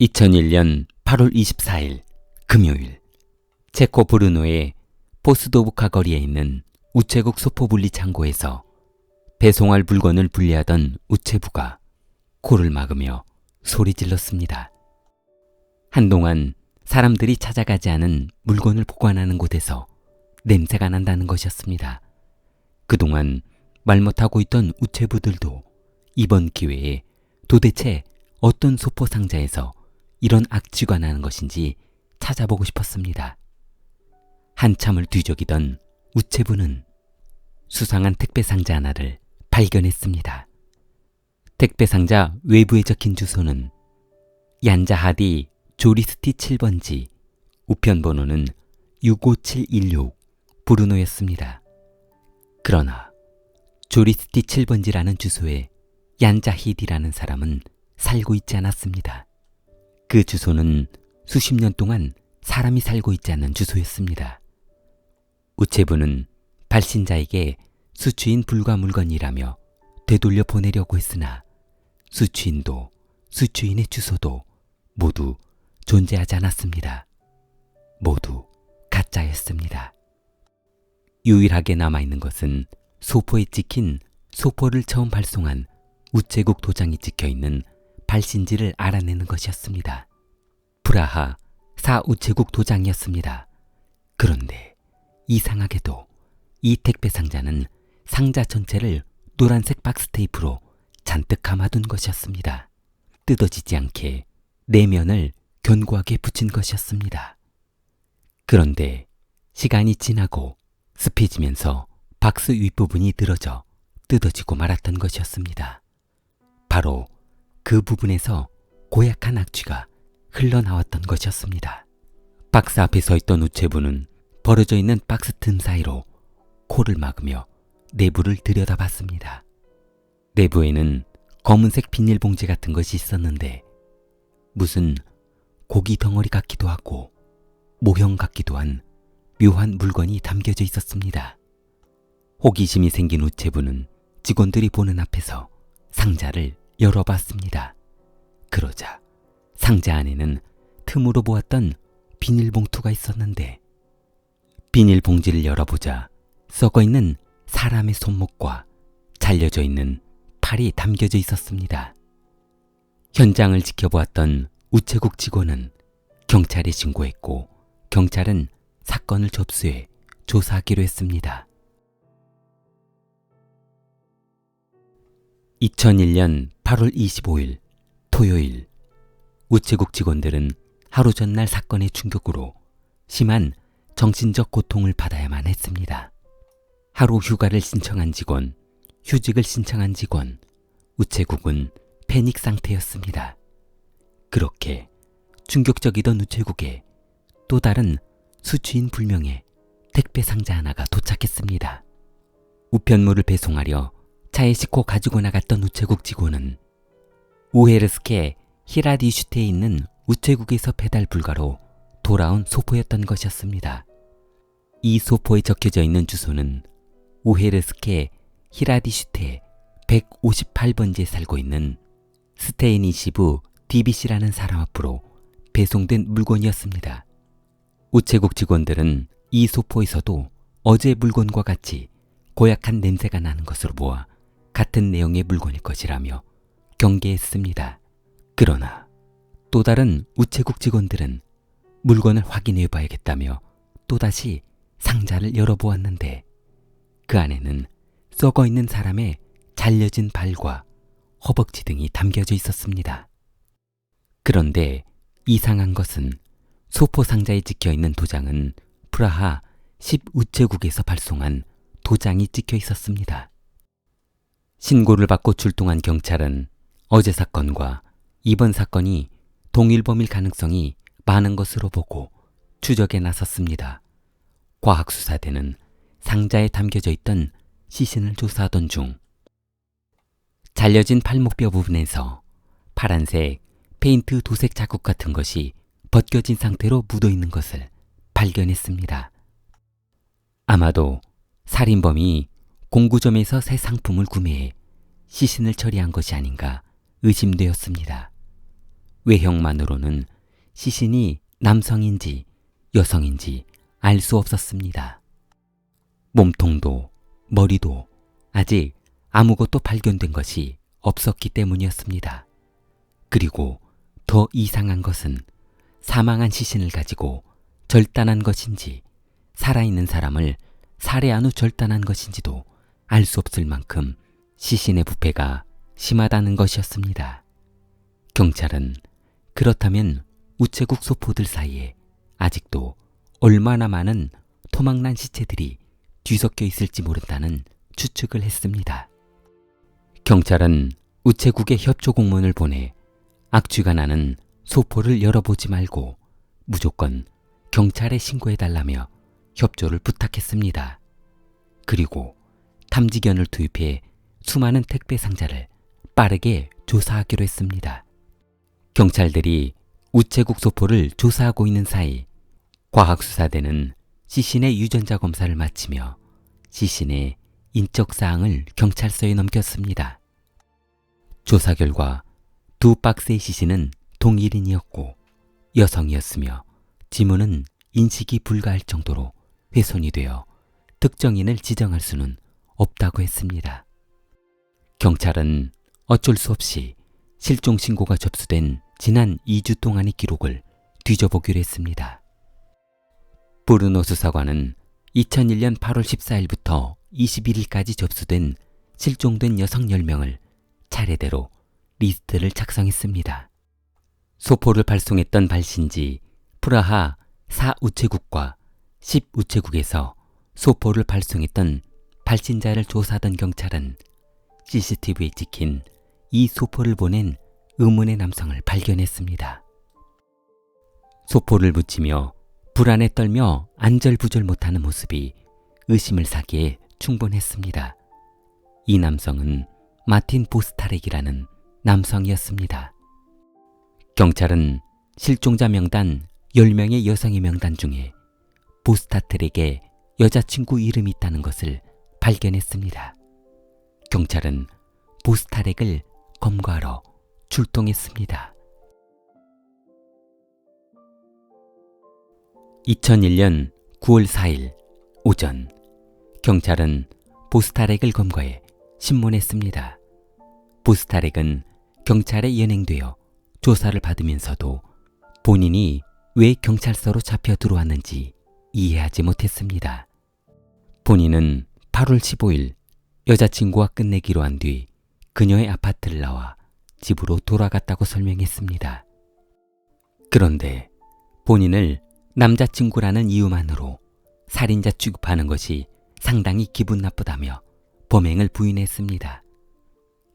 2001년 8월 24일 금요일 체코 브루노의 포스도브카 거리에 있는 우체국 소포분리 창고에서 배송할 물건을 분리하던 우체부가 코를 막으며 소리 질렀습니다. 한동안 사람들이 찾아가지 않은 물건을 보관하는 곳에서 냄새가 난다는 것이었습니다. 그동안 말 못하고 있던 우체부들도 이번 기회에 도대체 어떤 소포 상자에서 이런 악취가 나는 것인지 찾아보고 싶었습니다. 한참을 뒤적이던 우체부는 수상한 택배 상자 하나를 발견했습니다. 택배 상자 외부에 적힌 주소는 얀자하디 조리스티 7번지 우편 번호는 65716 브루노였습니다. 그러나 조리스티 7번지라는 주소에 얀자히디라는 사람은 살고 있지 않았습니다. 그 주소는 수십 년 동안 사람이 살고 있지 않는 주소였습니다. 우체부는 발신자에게 수취인 불가 물건이라며 되돌려 보내려고 했으나 수취인도 수취인의 주소도 모두 존재하지 않았습니다. 모두 가짜였습니다. 유일하게 남아있는 것은 소포에 찍힌 소포를 처음 발송한 우체국 도장이 찍혀 있는 발신지를 알아내는 것이었습니다. 프라하 사우체국 도장이었습니다. 그런데 이상하게도 이 택배 상자는 상자 전체를 노란색 박스 테이프로 잔뜩 감아둔 것이었습니다. 뜯어지지 않게 내면을 견고하게 붙인 것이었습니다. 그런데 시간이 지나고 습해지면서 박스 윗부분이 늘어져 뜯어지고 말았던 것이었습니다. 바로 그 부분에서 고약한 악취가 흘러나왔던 것이었습니다. 박스 앞에 서 있던 우체부는 벌어져 있는 박스 틈 사이로 코를 막으며 내부를 들여다봤습니다. 내부에는 검은색 비닐봉지 같은 것이 있었는데 무슨 고기 덩어리 같기도 하고 모형 같기도 한 묘한 물건이 담겨져 있었습니다. 호기심이 생긴 우체부는 직원들이 보는 앞에서 상자를 열어봤습니다. 그러자 상자 안에는 틈으로 보았던 비닐봉투가 있었는데 비닐봉지를 열어보자 썩어 있는 사람의 손목과 잘려져 있는 팔이 담겨져 있었습니다. 현장을 지켜보았던 우체국 직원은 경찰에 신고했고 경찰은 사건을 접수해 조사하기로 했습니다. 2001년 8월 25일 토요일 우체국 직원들은 하루 전날 사건의 충격으로 심한 정신적 고통을 받아야만 했습니다. 하루 휴가를 신청한 직원, 휴직을 신청한 직원, 우체국은 패닉 상태였습니다. 그렇게 충격적이던 우체국에 또 다른 수취인 불명의 택배 상자 하나가 도착했습니다. 우편물을 배송하려 차에 싣고 가지고 나갔던 우체국 직원은 우헤르스케 히라디슈테에 있는 우체국에서 배달 불가로 돌아온 소포였던 것이었습니다. 이 소포에 적혀져 있는 주소는 우헤르스케 히라디슈테 158번지에 살고 있는 스테이니시브 디비시라는 사람 앞으로 배송된 물건이었습니다. 우체국 직원들은 이 소포에서도 어제 물건과 같이 고약한 냄새가 나는 것으로 보아 같은 내용의 물건일 것이라며 경계했습니다. 그러나 또 다른 우체국 직원들은 물건을 확인해 봐야겠다며 또다시 상자를 열어보았는데 그 안에는 썩어 있는 사람의 잘려진 발과 허벅지 등이 담겨져 있었습니다. 그런데 이상한 것은 소포 상자에 찍혀 있는 도장은 프라하 10 우체국에서 발송한 도장이 찍혀 있었습니다. 신고를 받고 출동한 경찰은 어제 사건과 이번 사건이 동일범일 가능성이 많은 것으로 보고 추적에 나섰습니다. 과학수사대는 상자에 담겨져 있던 시신을 조사하던 중 잘려진 팔목뼈 부분에서 파란색 페인트 도색 자국 같은 것이 벗겨진 상태로 묻어 있는 것을 발견했습니다. 아마도 살인범이 공구점에서 새 상품을 구매해 시신을 처리한 것이 아닌가 의심되었습니다. 외형만으로는 시신이 남성인지 여성인지 알 수 없었습니다. 몸통도 머리도 아직 아무것도 발견된 것이 없었기 때문이었습니다. 그리고 더 이상한 것은 사망한 시신을 가지고 절단한 것인지 살아있는 사람을 살해한 후 절단한 것인지도 알 수 없을 만큼 시신의 부패가 심하다는 것이었습니다. 경찰은 그렇다면 우체국 소포들 사이에 아직도 얼마나 많은 토막난 시체들이 뒤섞여 있을지 모른다는 추측을 했습니다. 경찰은 우체국에 협조 공문을 보내 악취가 나는 소포를 열어보지 말고 무조건 경찰에 신고해달라며 협조를 부탁했습니다. 그리고 탐지견을 투입해 수많은 택배 상자를 빠르게 조사하기로 했습니다. 경찰들이 우체국 소포를 조사하고 있는 사이 과학수사대는 시신의 유전자 검사를 마치며 시신의 인적 사항을 경찰서에 넘겼습니다. 조사 결과 두 박스의 시신은 동일인이었고 여성이었으며 지문은 인식이 불가할 정도로 훼손이 되어 특정인을 지정할 수는 없다고 했습니다. 경찰은 어쩔 수 없이 실종 신고가 접수된 지난 2주 동안의 기록을 뒤져보기로 했습니다. 브루노 수사관은 2001년 8월 14일부터 21일까지 접수된 실종된 여성 10명을 차례대로 리스트를 작성했습니다. 소포를 발송했던 발신지 프라하 4우체국과 10우체국에서 소포를 발송했던 발신자를 조사하던 경찰은 CCTV에 찍힌 이 소포를 보낸 의문의 남성을 발견했습니다. 소포를 붙이며 불안에 떨며 안절부절 못하는 모습이 의심을 사기에 충분했습니다. 이 남성은 마틴 보스타렉이라는 남성이었습니다. 경찰은 실종자 명단 10명의 여성의 명단 중에 보스타트렉의 여자친구 이름이 있다는 것을 발견했습니다. 경찰은 보스타렉을 검거하러 출동했습니다. 2001년 9월 4일 오전 경찰은 보스타렉을 검거해 신문했습니다. 보스타렉은 경찰에 연행되어 조사를 받으면서도 본인이 왜 경찰서로 잡혀 들어왔는지 이해하지 못했습니다. 본인은 8월 15일 여자친구와 끝내기로 한 뒤 그녀의 아파트를 나와 집으로 돌아갔다고 설명했습니다. 그런데 본인을 남자친구라는 이유만으로 살인자 취급하는 것이 상당히 기분 나쁘다며 범행을 부인했습니다.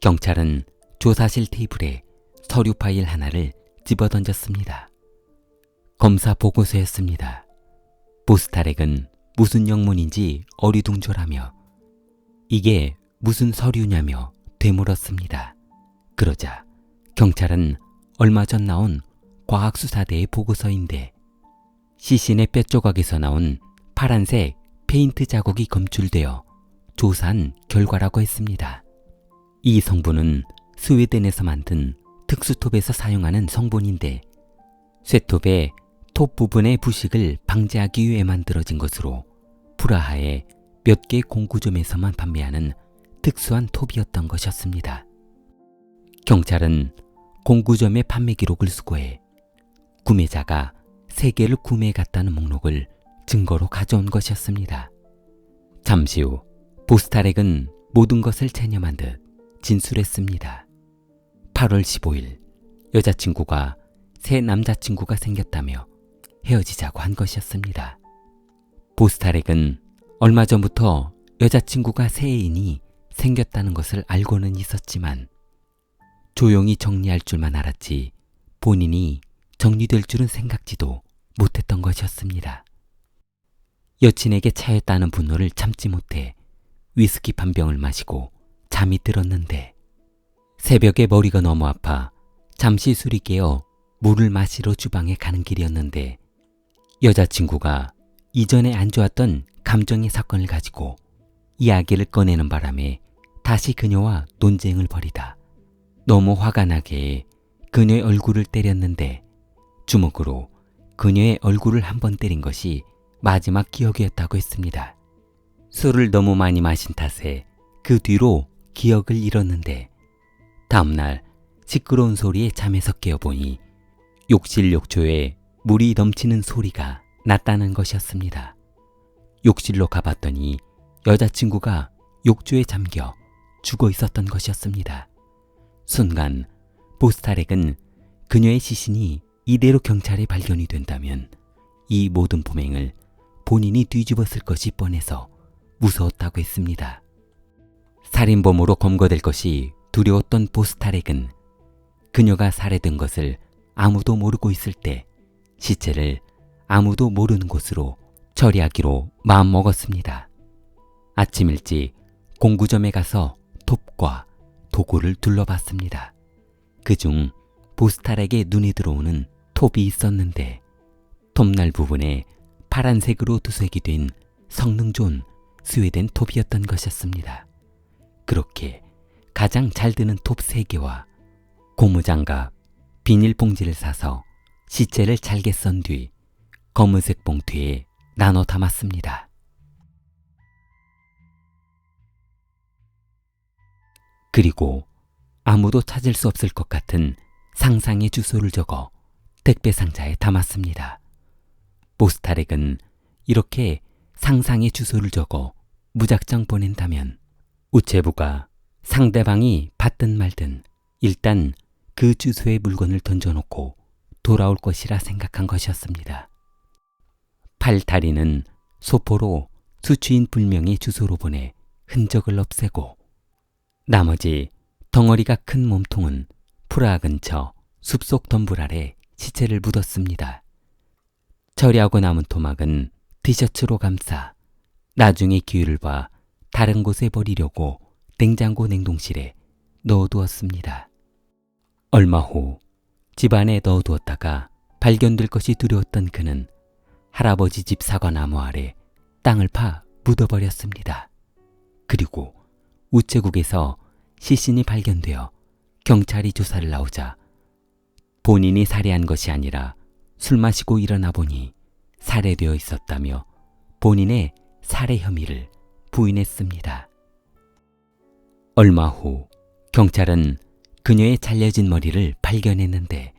경찰은 조사실 테이블에 서류 파일 하나를 집어던졌습니다. 검사 보고서였습니다. 보스타렉은 무슨 영문인지 어리둥절하며 이게 무슨 서류냐며 되물었습니다. 그러자 경찰은 얼마 전 나온 과학수사대의 보고서인데 시신의 뼈조각에서 나온 파란색 페인트 자국이 검출되어 조사한 결과라고 했습니다. 이 성분은 스웨덴에서 만든 특수톱에서 사용하는 성분인데 쇠톱의 톱 부분의 부식을 방지하기 위해 만들어진 것으로 프라하의 몇 개 공구점에서만 판매하는 특수한 톱이었던 것이었습니다. 경찰은 공구점의 판매 기록을 수거해 구매자가 세 개를 구매해 갔다는 목록을 증거로 가져온 것이었습니다. 잠시 후 보스타렉은 모든 것을 체념한 듯 진술했습니다. 8월 15일 여자친구가 새 남자친구가 생겼다며 헤어지자고 한 것이었습니다. 보스타렉은 얼마 전부터 여자친구가 새 애인이 생겼다는 것을 알고는 있었지만 조용히 정리할 줄만 알았지 본인이 정리될 줄은 생각지도 못했던 것이었습니다. 여친에게 차였다는 분노를 참지 못해 위스키 반 병을 마시고 잠이 들었는데 새벽에 머리가 너무 아파 잠시 술이 깨어 물을 마시러 주방에 가는 길이었는데 여자친구가 이전에 안 좋았던 감정의 사건을 가지고 이야기를 꺼내는 바람에 다시 그녀와 논쟁을 벌이다 너무 화가 나게 그녀의 얼굴을 때렸는데 주먹으로 그녀의 얼굴을 한 번 때린 것이 마지막 기억이었다고 했습니다. 술을 너무 많이 마신 탓에 그 뒤로 기억을 잃었는데 다음날 시끄러운 소리에 잠에서 깨어보니 욕실 욕조에 물이 넘치는 소리가 났다는 것이었습니다. 욕실로 가봤더니 여자친구가 욕조에 잠겨 죽어 있었던 것이었습니다. 순간 보스타렉은 그녀의 시신이 이대로 경찰에 발견이 된다면 이 모든 범행을 본인이 뒤집었을 것이 뻔해서 무서웠다고 했습니다. 살인범으로 검거될 것이 두려웠던 보스타렉은 그녀가 살해된 것을 아무도 모르고 있을 때 시체를 아무도 모르는 곳으로 처리하기로 마음먹었습니다. 아침 일찍 공구점에 가서 톱과 도구를 둘러봤습니다. 그중 보스탈에게 눈이 들어오는 톱이 있었는데 톱날 부분에 파란색으로 두색이 된 성능 좋은 스웨덴 톱이었던 것이었습니다. 그렇게 가장 잘 드는 톱 3개와 고무장갑, 비닐봉지를 사서 시체를 잘게 썬 뒤 검은색 봉투에 나눠 담았습니다. 그리고 아무도 찾을 수 없을 것 같은 상상의 주소를 적어 택배 상자에 담았습니다. 보스타렉은 이렇게 상상의 주소를 적어 무작정 보낸다면 우체부가 상대방이 받든 말든 일단 그 주소에 물건을 던져놓고 돌아올 것이라 생각한 것이었습니다. 팔다리는 소포로 수취인 불명의 주소로 보내 흔적을 없애고 나머지 덩어리가 큰 몸통은 프라하 근처 숲속 덤불 아래 시체를 묻었습니다. 처리하고 남은 토막은 티셔츠로 감싸 나중에 기회를 봐 다른 곳에 버리려고 냉장고 냉동실에 넣어두었습니다. 얼마 후 집안에 넣어두었다가 발견될 것이 두려웠던 그는 할아버지 집 사과나무 아래 땅을 파 묻어버렸습니다. 그리고 우체국에서 시신이 발견되어 경찰이 조사를 나오자 본인이 살해한 것이 아니라 술 마시고 일어나 보니 살해되어 있었다며 본인의 살해 혐의를 부인했습니다. 얼마 후 경찰은 그녀의 잘려진 머리를 발견했는데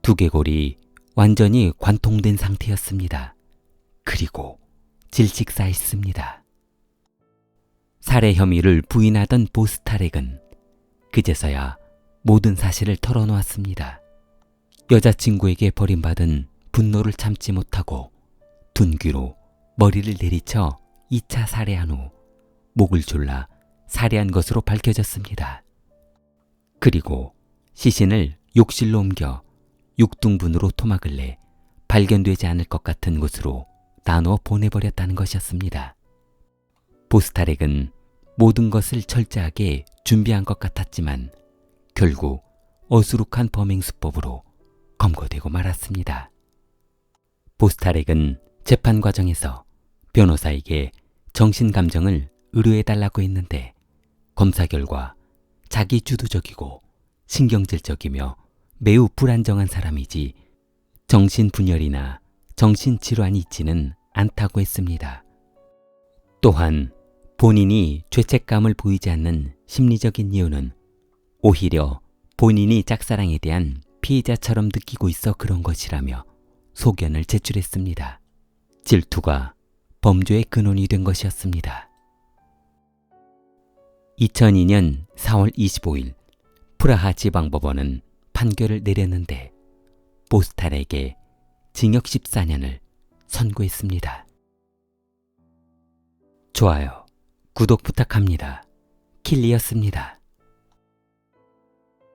두개골이 완전히 관통된 상태였습니다. 그리고 질식사했습니다. 살해 혐의를 부인하던 보스타렉은 그제서야 모든 사실을 털어놓았습니다. 여자친구에게 버림받은 분노를 참지 못하고 둔귀로 머리를 내리쳐 2차 살해한 후 목을 졸라 살해한 것으로 밝혀졌습니다. 그리고 시신을 욕실로 옮겨 6등분으로 토막을 내 발견되지 않을 것 같은 곳으로 나누어 보내버렸다는 것이었습니다. 보스타렉은 모든 것을 철저하게 준비한 것 같았지만 결국 어수룩한 범행 수법으로 검거되고 말았습니다. 보스타렉은 재판 과정에서 변호사에게 정신 감정을 의뢰해달라고 했는데 검사 결과 자기 주도적이고 신경질적이며 매우 불안정한 사람이지 정신분열이나 정신질환이 있지는 않다고 했습니다. 또한 본인이 죄책감을 보이지 않는 심리적인 이유는 오히려 본인이 짝사랑에 대한 피해자처럼 느끼고 있어 그런 것이라며 소견을 제출했습니다. 질투가 범죄의 근원이 된 것이었습니다. 2002년 4월 25일 프라하 지방법원은 판결을 내렸는데 보스탈에게 징역 14년을 선고했습니다. 좋아요, 구독 부탁합니다. 킬리였습니다.